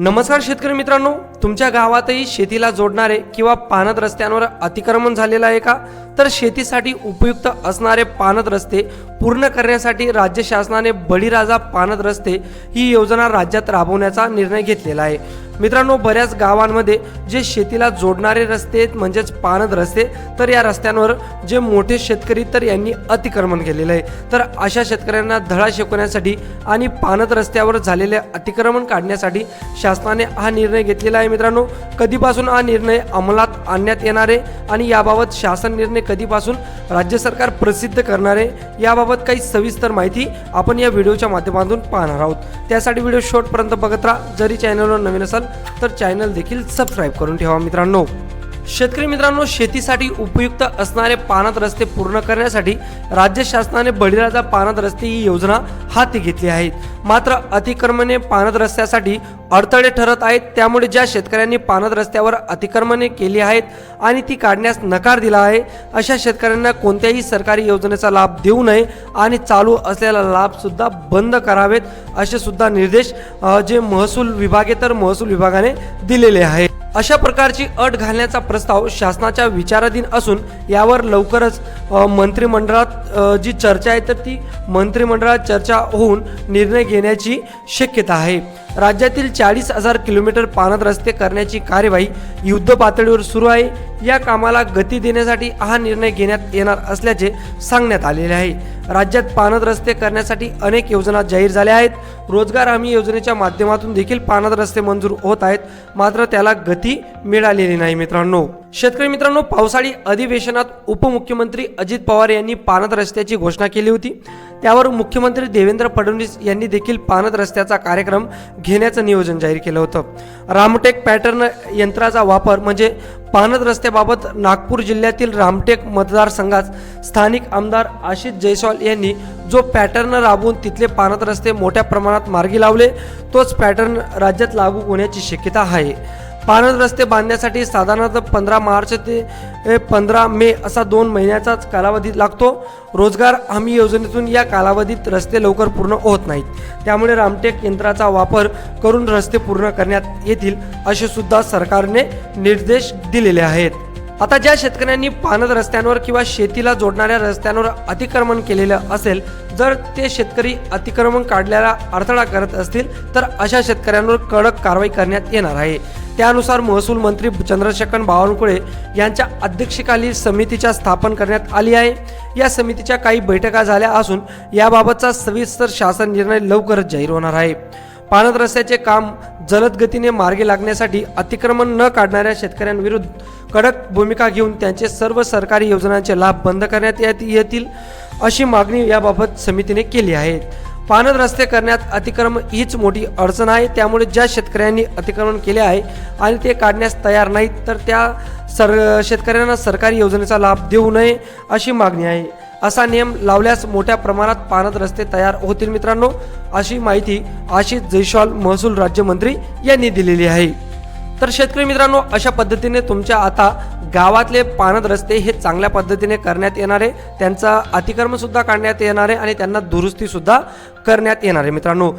नमस्कार शेतकरी मित्रांनो तुमच्या गावातही शेतीला जोडणारे किंवा पानद रस्त्यांवर अतिक्रमण झालेलं आहे का? तर शेतीसाठी उपयुक्त असणारे पानत रस्ते पूर्ण करण्यासाठी राज्य शासनाने बळीराजा पाणत रस्ते ही योजना राज्यात राबवण्याचा निर्णय घेतलेला आहे. मित्रांनो बऱ्याच गावांमध्ये जे शेतीला जोडणारे रस्ते आहेत म्हणजेच पानद रस्ते तर या रस्त्यांवर जे मोठे शेतकरी तर यांनी अतिक्रमण केलेलं आहे. तर अशा शेतकऱ्यांना धडा शिकवण्यासाठी आणि पानद रस्त्यावर झालेले अतिक्रमण काढण्यासाठी शासनाने हा निर्णय घेतलेला आहे. मित्रांनो कधीपासून हा निर्णय अंमलात आणण्यात येणार आहे आणि याबाबत शासन निर्णय कधीपासून राज्य सरकार प्रसिद्ध करणार आहे याबाबत काही सविस्तर माहिती आपण या व्हिडिओच्या माध्यमातून पाहणार आहोत. त्यासाठी व्हिडिओ शेवटपर्यंत बघत राहा. जरी चॅनलवर नवीन असाल तर चॅनल देखील सबस्क्राईब करून ठेवा मित्रांनो. शेतकरी मित्रांनो शेतीसाठी उपयुक्त असणारे पानात रस्ते पूर्ण करण्यासाठी राज्य शासनाने बळीराजा पानात रस्ते ही योजना हाती घेतली आहे. मात्र अतिक्रमणे पानद रस्त्यासाठी अडथळे ठरत आहेत. त्यामुळे ज्या शेतकऱ्यांनी पानद रस्त्यावर अतिक्रमणे केली आहेत आणि ती काढण्यास नकार दिला आहे अशा शेतकऱ्यांना कोणत्याही सरकारी योजनेचा लाभ देऊ नये आणि चालू असलेला लाभसुद्धा बंद करावेत असे सुद्धा निर्देश जे महसूल विभाग आहे तर महसूल विभागाने दिलेले आहेत. अशा प्रकारची अट घालण्याचा प्रस्ताव शासनाच्या विचाराधीन असून यावर लवकरच मंत्रिमंडळात जी चर्चा आहे तर ती मंत्रिमंडळात चर्चा होऊन निर्णय घेण्याची शक्यता आहे. राज्यातील चाळीस हजार किलोमीटर पानद रस्ते करण्याची कार्यवाही युद्ध पातळीवर सुरू आहे. या कामाला गती देण्यासाठी हा निर्णय घेण्यात येणार असल्याचे सांगण्यात आलेले आहे. राज्यात पानद रस्ते करण्यासाठी अनेक योजना जाहीर झाल्या आहेत. रोजगार हमी योजनेच्या माध्यमातून देखील पानद रस्ते मंजूर होत आहेत. मात्र त्याला गती मिळालेली नाही मित्रांनो. शेतकरी मित्रांनो पावसाळी अधिवेशनात उपमुख्यमंत्री अजित पवार यांनी पानद रस्त्याची घोषणा केली होती. त्यावर मुख्यमंत्री देवेंद्र फडणवीस यांनी देखील पानद रस्त्याचा कार्यक्रम घेण्याचं नियोजन जाहीर केलं होतं. रामटेक पॅटर्न यंत्राचा वापर म्हणजे पानद रस्त्याबाबत नागपूर जिल्ह्यातील रामटेक मतदारसंघात स्थानिक आमदार आशिष जयस्वाल यांनी जो पॅटर्न राबवून तिथले पानद रस्ते मोठ्या प्रमाणात मार्गी लावले तोच पॅटर्न राज्यात लागू होण्याची शक्यता आहे. पानद रस्ते बांधण्यासाठी साधारणतः पंधरा मार्च ते पंधरा मे असा दोन महिन्याचाच कालावधी लागतो. रोजगार हमी योजनेतून या कालावधीत रस्ते लवकर पूर्ण होत नाहीत. त्यामुळे रामटेक यंत्राचा वापर करून रस्ते पूर्ण करण्यात येतील असे सुद्धा सरकारने निर्देश दिलेले आहेत. आता ज्या शेतकऱ्यांनी पानद रस्त्यांवर किंवा शेतीला जोडणाऱ्या रस्त्यांवर अतिक्रमण केलेलं असेल जर ते शेतकरी अतिक्रमण काढल्याला अडथळा करत असतील तर अशा शेतकऱ्यांवर कडक कारवाई करण्यात येणार आहे. त्यानुसार महसूल मंत्री चंद्रशेखर बावनकुळे यांच्या अध्यक्षतेखाली समितीच्या स्थापन करण्यात आली आहे. या समितीच्या काही बैठका झाल्या असून याबाबतचा सविस्तर शासन निर्णय लवकरच जाहीर होणार आहे. पाणत रस्त्याचे काम जलद गतीने मार्गी लागण्यासाठी अतिक्रमण न काढणाऱ्या शेतकऱ्यांविरुद्ध कडक भूमिका घेऊन त्यांचे सर्व सरकारी योजनांचे लाभ बंद करण्यात येत- येतील अशी मागणी याबाबत समितीने केली आहे. पानद रस्ते करण्यात अतिक्रमण हीच मोठी अडचण आहे. त्यामुळे ज्या शेतकऱ्यांनी अतिक्रमण केले आहे आणि ते काढण्यास तयार नाहीत तर त्या सर शेतकऱ्यांना सरकारी योजनेचा लाभ देऊ नये अशी मागणी आहे. असा नियम लावल्यास मोठ्या प्रमाणात पानद रस्ते तयार होतील मित्रांनो अशी माहिती आशिष जयस्वाल महसूल राज्यमंत्री यांनी दिलेली आहे. तर शेतकरी मित्रांनो अशा पद्धतीने तुमच्या आता गावातले पानद रस्ते हे चांगल्या पद्धतीने करण्यात येणार आहे. त्यांचा अतिक्रमणसुद्धा काढण्यात येणार आहे आणि त्यांना दुरुस्तीसुद्धा करण्यात येणार आहे. मित्रांनो